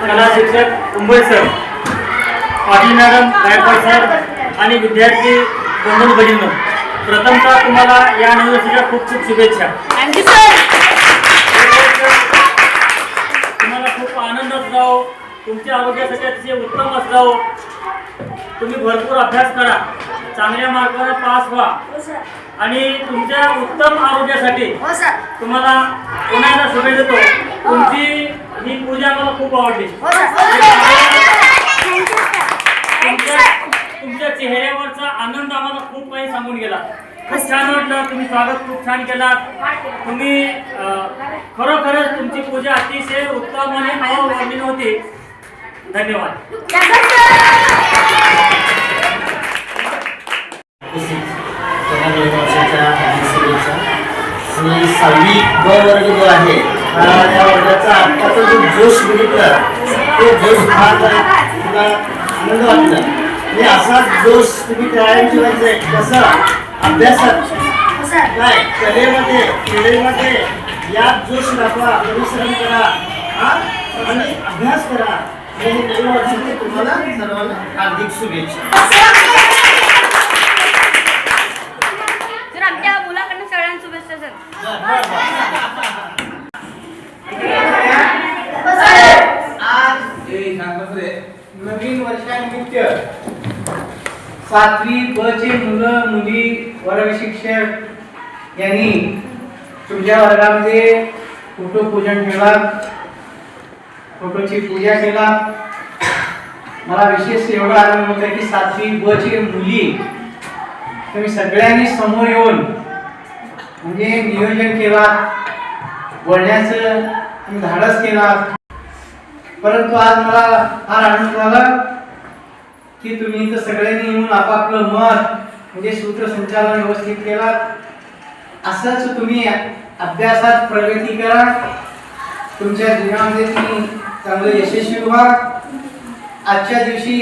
शाळा शिक्षक Mumbai sir Patil madam Gaikwad sir आणि विद्यार्थी बंधू भगिनी प्रथमतः तुम्हाला या नवीन वर्षाच्या खूप खूप शुभेच्छा. तुम्हाला खूप आनंद असलाव तुमच्या आरोग्यासाठी अतिशय उत्तम असलाव तुम्ही भरपूर अभ्यास करा. चांगल्या मार्काने पास व्हा. आणि तुमच्या उत्तम आरोग्यासाठी हो तुम्हाला पुन्हा एकदा शुभेच्छा देतो. तुमची ही पूजा मला खूप आवडली. हो तुमच्या चेहऱ्यावरचा आनंद आम्हाला खूप काही सांगून गेला. खूप छान वाटलं. तुम्ही स्वागत खूप छान केलात. तुम्ही खरोखरच तुमची पूजा अतिशय उत्तम आणि अवावर्णीय होती. धन्यवाद. वर्षाच्या शुभेच्छा आणि सहावी ब वर्ग जो आहे हा त्या वर्गाचा आत्ताचा जो जोश बघितला तो जोश फार तुला आनंद वाटला आणि असा जोश तुम्ही कायम ठेवायचा आहे. कसा अभ्यासात काय कलेमध्ये क्रीडेमध्ये यात जोश दाखवा परिश्रम करा हा आणि अभ्यास करा आणि नवीन वर्षाची तुम्हाला सर्वांना हार्दिक शुभेच्छा सर आमच्या मुलाकडनं सगळ्यांना शुभेच्छा सर आज नवीन वर्षानिमित्त सातवी ब चे मुलं मुली वर्ग शिक्षक यांनी तुमच्या वर्गामध्ये फोटो पूजन केला फोटोची पूजा केला. मला विशेष एवढा आनंद होता की सातवी ब चे मुली तुम्ही सगळ्यांनी समोर येऊन म्हणजे नियोजन केला बोलण्याचं तुम्ही धाडस केला. परंतु आज मला फार आनंद झाला की तुम्ही इथं सगळ्यांनी येऊन आपापलं मत म्हणजे सूत्रसंचालन व्यवस्थित केला. असंच तुम्ही अभ्यासात प्रगती करा. तुमच्या जीवनामध्ये तुम्ही चांगलं यशस्वी व्हा. आजच्या दिवशी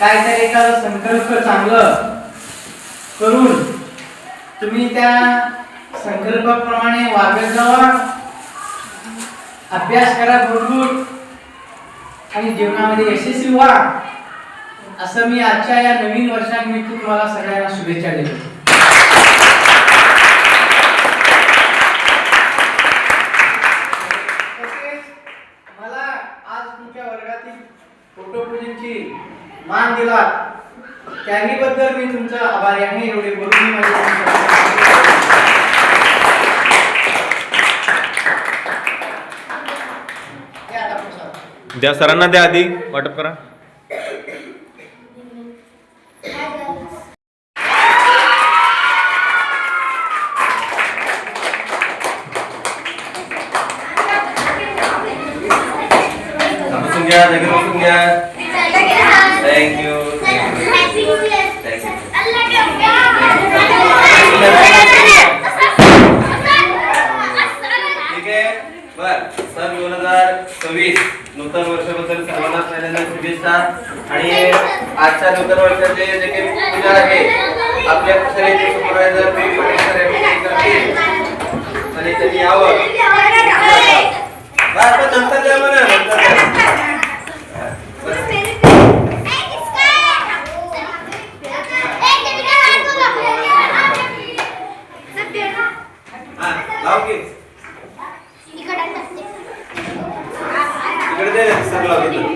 काहीतरी एखादं संकल्प चांगलं करून तुम्ही त्या संकल्पाप्रमाणे वागत जावा. अभ्यास करा भरपूर. आणि जीवनामध्ये यशस्वी व्हा. असं मी आजच्या या नवीन वर्षानिमित्त तुम्हाला सगळ्यांना शुभेच्छा देतो. तसेच मला आज तुमच्या वर्गातील मान दिला त्याही बद्दल मी तुमचा आभारी आहे. एवढे बोलून द्या सरांना द्या आधी वाटप करा. ठीक आहे. बर. सन दोन हजार सव्वीस. नूतन वर्षाबद्दल सर्वांना पहिल्यांदा शुभेच्छा. आणि आजच्या नूतन वर्षाचे जे काही पूजा आहे आपल्या शाळेचे सुपरवायझर आणि त्यांनी यावं. ಇಡದೇ ಸರಳವಾಗಿದ್ದರು